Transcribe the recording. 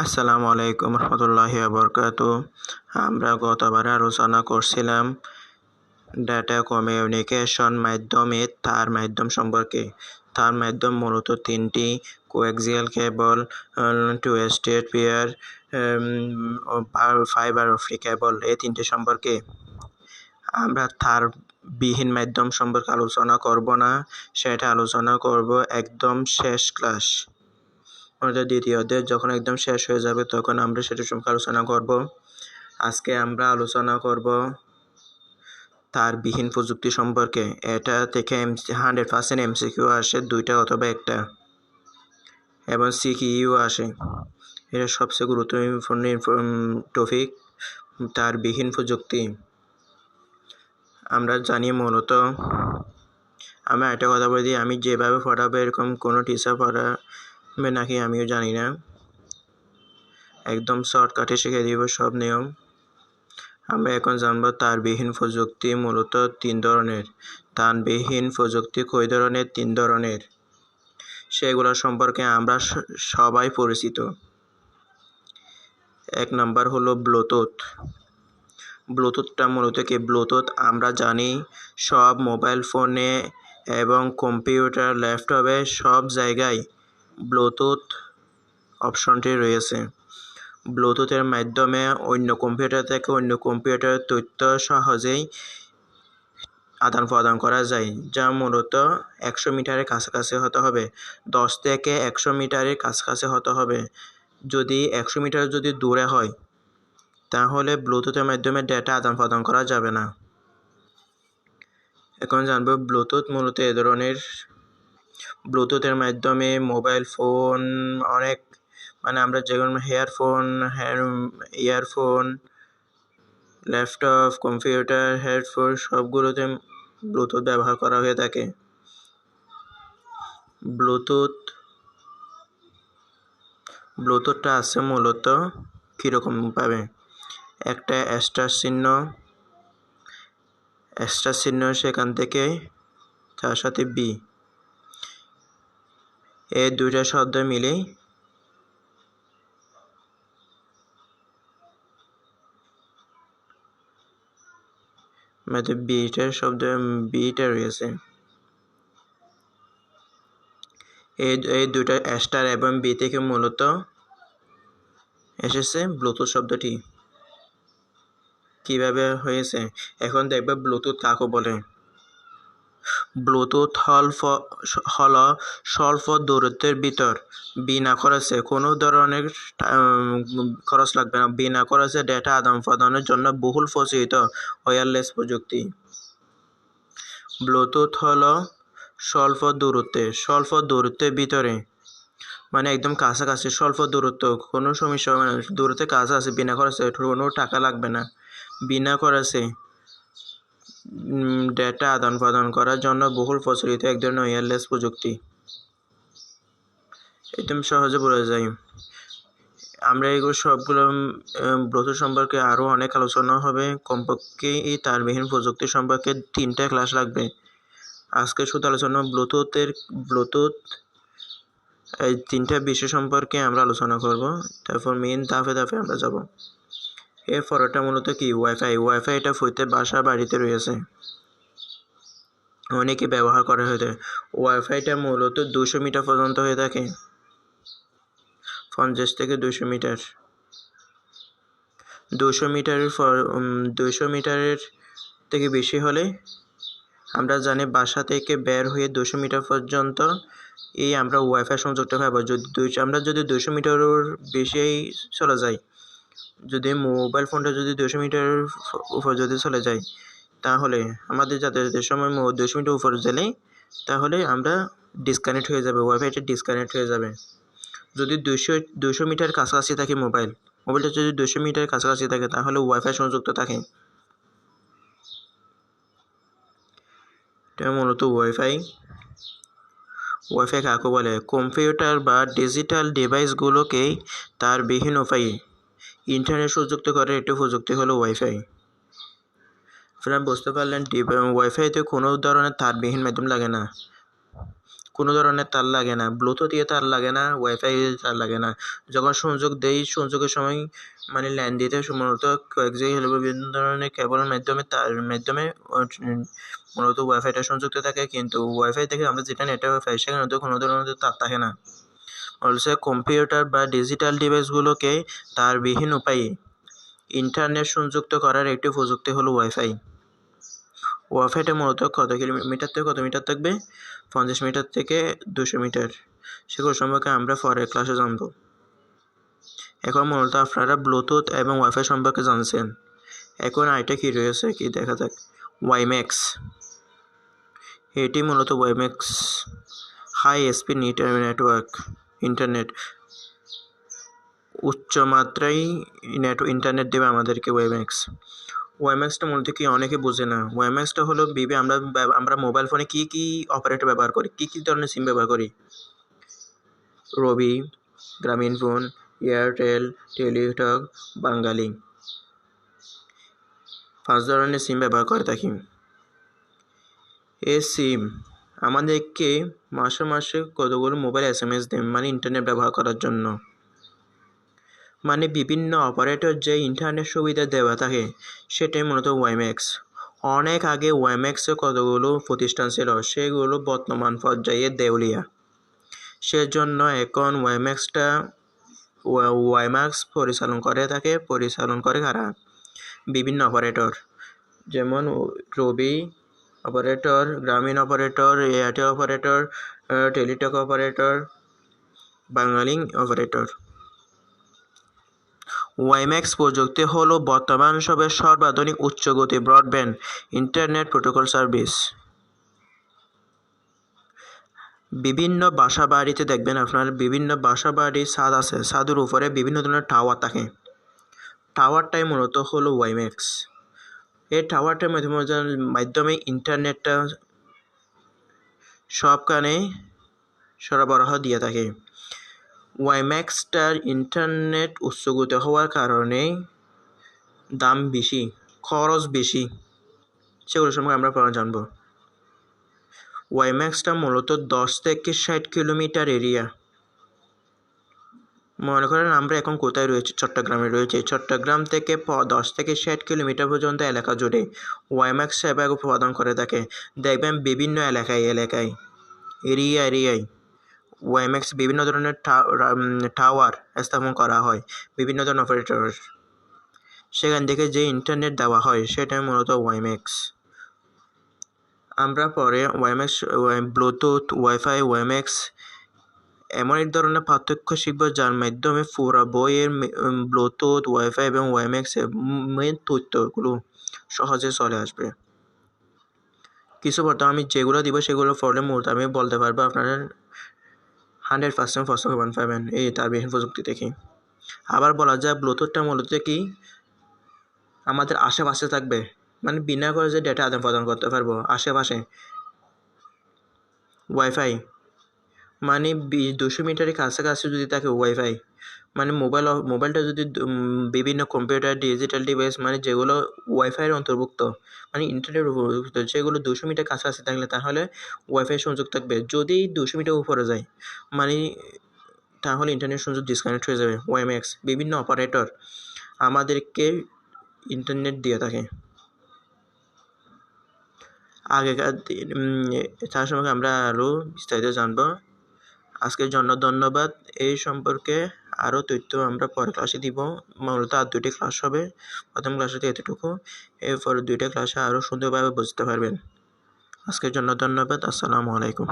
আসসালামু আলাইকুম রহমতুল্লাহি বরকাত। আমরা গতবারে আলোচনা করছিলাম ডাটা কমিউনিকেশন মাধ্যমে তার মাধ্যম সম্পর্কে। তার মাধ্যম মূলত তিনটি coaxial cable twisted pair fiber optic cable এই তিনটি সম্পর্কে। আমরা তার বিহীন মাধ্যম সম্পর্কে আলোচনা করব না, সেটা আলোচনা করব একদম শেষ ক্লাস আমাদের দ্বিতীয় অধ্যায় যখন একদম শেষ হয়ে যাবে তখন আমরা সেটা সম্পর্কে আলোচনা করব। আজকে আমরা আলোচনা করব তার বিহীন প্রযুক্তি সম্পর্কে। এটা থেকে এম, হান্ড্রেড পার্সেন্ট এমসিকিউ আসে দুইটা অথবা একটা। এবং সিকিইউ আসে। এটা সবচেয়ে গুরুত্বপূর্ণ টপিক, তার বিহীন প্রযুক্তি। আমরা জানি মূলত আমি একটা কথা বলে দিই, আমি যেভাবে পড়াবো এরকম কোনো টিচার পড়াবে নাকি আমিও জানি না একদম শর্টকাটে শিখে দিব সব নিয়ম আমরা এখন জানব তারবিহীন প্রযুক্তি মূলত তিন ধরনের তানবিহীন প্রযুক্তি কই ধরনের তিন ধরনের সেগুলো সম্পর্কে আমরা সবাই পরিচিত এক নাম্বার হলো ব্লুটুথ ব্লুটুথটা মূলত কি ব্লুটুথ আমরা জানি সব মোবাইল ফোনে এবং কম্পিউটার ল্যাপটপে সব জায়গায় ব্লুটুথ অপশনটি রয়েছে। ব্লুটুথের মাধ্যমে অন্য কম্পিউটার থেকে অন্য কম্পিউটার তথ্য সহজেই আদান প্রদান করা যায়, যা মূলত একশো মিটারের কাছাকাছি হতে হবে। দশ থেকে একশো মিটারের কাছাকাছি হতে হবে। যদি একশো মিটার যদি দূরে হয়, তাহলে ব্লুটুথের মাধ্যমে ডেটা আদান প্রদান করা যাবে না। এখন জানব ব্লুটুথ মূলত এ ধরনের ব্লুটুথের মাধ্যমে মোবাইল ফোন, অনেক মানে আমরা যেমন earphone earphone laptop, computer, headphone, সবগুলোতে ব্লুটুথ ব্যবহার করা হয়ে থাকে। ব্লুটুথ, ব্লুটুথটা আছে মূলত কীরকম পাবে? একটা স্টার চিহ্ন স্টার চিহ্ন সেখান থেকে, তার সাথে বি এই দুইটা শব্দ মানে বিটার শব্দ, বিটা রয়েছে। এই এই দুটা স্টার এবং বি থেকে মূলত এসেছে ব্লুটুথ শব্দটি। কীভাবে হয়েছে? এখন দেখবে ব্লুটুথ কাকে বলে। ব্লুটুথ হল হল স্বল্প দূরত্বের ভিতর। বিনা খরচে কোনো ধরনের খরচ লাগবে না। বিনা খরচে ডেটা আদান প্রদানের জন্য বহুল প্রচলিত ওয়্যারলেস প্রযুক্তি। ব্লুটুথ হল স্বল্প দূরত্বে স্বল্প দূরত্বের ভিতরে মানে একদম কাছাকাছি স্বল্প দূরত্ব কোনো সমস্যা হবে না। দূরত্বে কাছাকাছি বিনা খরচে কোনো টাকা লাগবে না। বিনা খরচে ডেটা আদান প্রদান করার জন্য বহুল প্রচলিত এক ধরনের ওয়্যারলেস প্রযুক্তি। একদম সহজে বোঝা যায় আমরা এগুলো সবগুলো ব্লুটুথ সম্পর্কে আরও অনেক আলোচনা হবে। কমপক্ষে এই তারবিহীন প্রযুক্তি সম্পর্কে তিনটা ক্লাস লাগবে। আজকে শুধু আলোচনা ব্লুটুথের, ব্লুটুথ, এই তিনটা বিষয় সম্পর্কে আমরা আলোচনা করব। তারপর মেন ধাপে ধাপে আমরা যাব। এর পরেরটা মূলত কি? ওয়াইফাই ওয়াইফাই এটা প্রত্যেক বাসা বাড়িতে রয়েছে। অনেকে ব্যবহার করা হয়ে থাকে ওয়াইফাইটা মূলত দুশো মিটার পর্যন্ত হয়ে থাকে। পঞ্চাশ থেকে দুশো মিটার। দুশো মিটারের দুশো মিটারের থেকে বেশি হলে আমরা জানি বাসা থেকে বের হয়ে দুশো মিটার পর্যন্ত এই আমরা ওয়াইফাই সংযোগটা পাবো। যদি আমরা যদি দুশো মিটারের বেশি চলে যাই যদি মোবাইল ফোনটা যদি দুশো মিটার উপর যদি চলে যায়, তাহলে আমাদের যাতায়াতের সময় দুশো মিটার উপর গেলেই, তাহলে আমরা ডিসকানেক্ট হয়ে যাবে ওয়াইফাইটা ডিসকানেক্ট হয়ে যাবে। যদি দুশো দুশো মিটার কাছাকাছি থাকে মোবাইল মোবাইলটা যদি দুশো মিটার কাছাকাছি থাকে, তাহলে ওয়াইফাই সংযুক্ত থাকে। এটা মূলত ওয়াইফাই ওয়াইফাই কাকে বলে? কম্পিউটার বা ডিজিটাল ডিভাইসগুলোকেই তার বিহীন উপায়ে ইন্টারনেট সংযুক্ত করার একটি প্রযুক্তি হলো ওয়াইফাই আপনারা বুঝতে পারলেন ওয়াইফাইতে কোনো ধরনের তারবিহীন মাধ্যম লাগে না। কোনো ধরনের তার লাগে না। ব্লুটুথ দিয়ে তার লাগে না ওয়াইফাই তার লাগে না। যখন সংযোগ দেই, সংযোগের সময় মানে ল্যান দিতে মূলত কয়েক জায়গায় বিভিন্ন ধরনের কেবলের মাধ্যমে তার মাধ্যমে মূলত ওয়াইফাইটা সংযুক্ত থাকে। কিন্তু ওয়াইফাই থেকে আমরা যেটা নেটওয়ার্ক পাই, সেখানে তো কোনো ধরনের তার থাকে না। অলসো কম্পিউটার বা ডিজিটাল ডিভাইসগুলোকে তারবিহীন উপায়ে ইন্টারনেট সংযুক্ত করার একটি প্রযুক্তি হলো ওয়াইফাই। ওয়াইফাইটা মূলত কত কিলোমিটার থেকে কত মিটার থাকবে? পঞ্চাশ মিটার থেকে দুশো মিটার। সেগুলো সম্পর্কে আমরা পরের ক্লাসে জানব। এখন মূলত আপনারা ব্লুটুথ এবং ওয়াইফাই সম্পর্কে জানছেন। এখন আইটা কী রয়েছে কি দেখা যাক? ওয়াইম্যাক্স। এটি মূলত WiMAX. High speed network. Internet উচ্চ মাত্রায় নেট ইন্টারনেট দেবে আমাদেরকে ওয়েম্যাক্স ওয়াইম্যাক্সটা মূলত কি অনেকে বোঝে না। ওয়াইম্যাক্সটা হলো বিবে, আমরা আমরা মোবাইল ফোনে কী কী অপারেটর ব্যবহার করি? কী কী ধরনের সিম ব্যবহার করি? রবি গ্রামীণ ফোন এয়ারটেল টেলিটক বাঙালি পাঁচ ধরনের সিম ব্যবহার করে থাকি। এ সিম আমাদেরকে মাসে মাসে কতগুলো মোবাইল এস এম এস দেন মানে ইন্টারনেট ব্যবহার করার জন্য। মানে বিভিন্ন অপারেটর যে ইন্টারনেট সুবিধা দেওয়া থাকে, সেটাই মূলত ওয়াইম্যাক্স অনেক আগে ওয়াইম্যাক্সে কতগুলো প্রতিষ্ঠান ছিল, সেগুলো বর্তমান পর্যায়ে দেউলিয়া। সেজন্য এখন ওয়াইম্যাক্সটা ওয়াইম্যাক্স পরিচালন করে থাকে, পরিচালন করে কারা? বিভিন্ন অপারেটর যেমন Robi operator, Grameen operator Airtel operator Teletalk operator, Bangali operator. WiMAX প্রযুক্তি হল বর্তমান সবের সর্বাধুনিক উচ্চগতি ব্রডব্যান্ড, ইন্টারনেট প্রোটোকল সার্ভিস। বিভিন্ন বাসা বাড়িতে দেখবেন আপনার বিভিন্ন বাসা বাড়ির ছাদ আছে, ছাদের উপরে বিভিন্ন ধরনের টাওয়ার থাকে। টাওয়ারটাই মূলত হলো ওয়াইম্যাক্স এই টাওয়ারটার মাধ্যমে মাধ্যমে ইন্টারনেটটা সবখানে সরবরাহ দিয়ে থাকে। ওয়াইম্যাক্সটার ইন্টারনেট উচ্চগত হওয়ার কারণে দাম বেশি, খরচ বেশি। সেগুলো সম্পর্কে আমরা জানব। ওয়াইম্যাক্সটা মূলত দশ থেকে ষাট কিলোমিটার এরিয়া। মনে করেন আমরা এখন কোথায় রয়েছি? চট্টগ্রামে রয়েছে। চট্টগ্রাম থেকে প, দশ থেকে ষাট কিলোমিটার পর্যন্ত এলাকা জুড়ে ওয়াইম্যাক্স সেবা প্রদান করে থাকে। দেখবেন বিভিন্ন এলাকায় এলাকায়, এরিয়া, এরিয়ায় ওয়াইম্যাক্স বিভিন্ন ধরনের টাওয়ার স্থাপন করা হয়, বিভিন্ন ধরনের অপারেটর সেখান থেকে যে ইন্টারনেট দেওয়া হয়, সেটাই মূলত ওয়াইম্যাক্স আমরা পরে ওয়াইম্যাক্স ব্লুটুথ ওয়াইফাই ওয়াইম্যাক্স এমন এক ধরনের পার্থক্য শিখব যার মাধ্যমে পুরা বইয়ের ব্লুটুথ, ওয়াইফাই এবং ওয়াইম্যাক্সের মেন তথ্যগুলো সহজে চলে আসবে। কিছু বর্তমানে আমি যেগুলো দিব সেগুলো পড়লে মুহূর্তে আমি বলতে পারব আপনারা হান্ড্রেড পার্সেন্ট ফসল পাবেন এই তারবিহীন প্রযুক্তি থেকে আবার বলা যায় ব্লুটুথটা মূলত কি? আমাদের আশেপাশে থাকবে। মানে বিনা করে যে ডেটা আদান প্রদান করতে পারব আশেপাশে। ওয়াইফাই মানে দুশো মিটারের কাছাকাছি যদি থাকে ওয়াইফাই মানে মোবাইল মোবাইলটা যদি বিভিন্ন কম্পিউটার ডিজিটাল ডিভাইস মানে যেগুলো ওয়াইফাইয়ের অন্তর্ভুক্ত মানে ইন্টারনেট অন্তর্ভুক্ত সেগুলো দুশো মিটার কাছাকাছি থাকলে তাহলে ওয়াইফাই সংযোগ থাকবে। যদি দুশো মিটার উপরে যায় মানে তাহলে ইন্টারনেট সংযোগ ডিসকানেক্ট হয়ে যাবে ওয়াইম্যাক্স বিভিন্ন অপারেটর আমাদেরকে ইন্টারনেট দিয়ে থাকে। আগেকার দিন তার সম্পর্কে আমরা আরও বিস্তারিত জানব। আজকের জন্য ধন্যবাদ। এই সম্পর্কে আরও তথ্য আমরা পরের ক্লাসে দিব। মূলত আর দুটি ক্লাস হবে। প্রথম ক্লাসে এতটুকু। এরপর দুইটা ক্লাসে আরও সুন্দরভাবে বুঝতে পারবেন। আজকের জন্য ধন্যবাদ। আসসালামু আলাইকুম।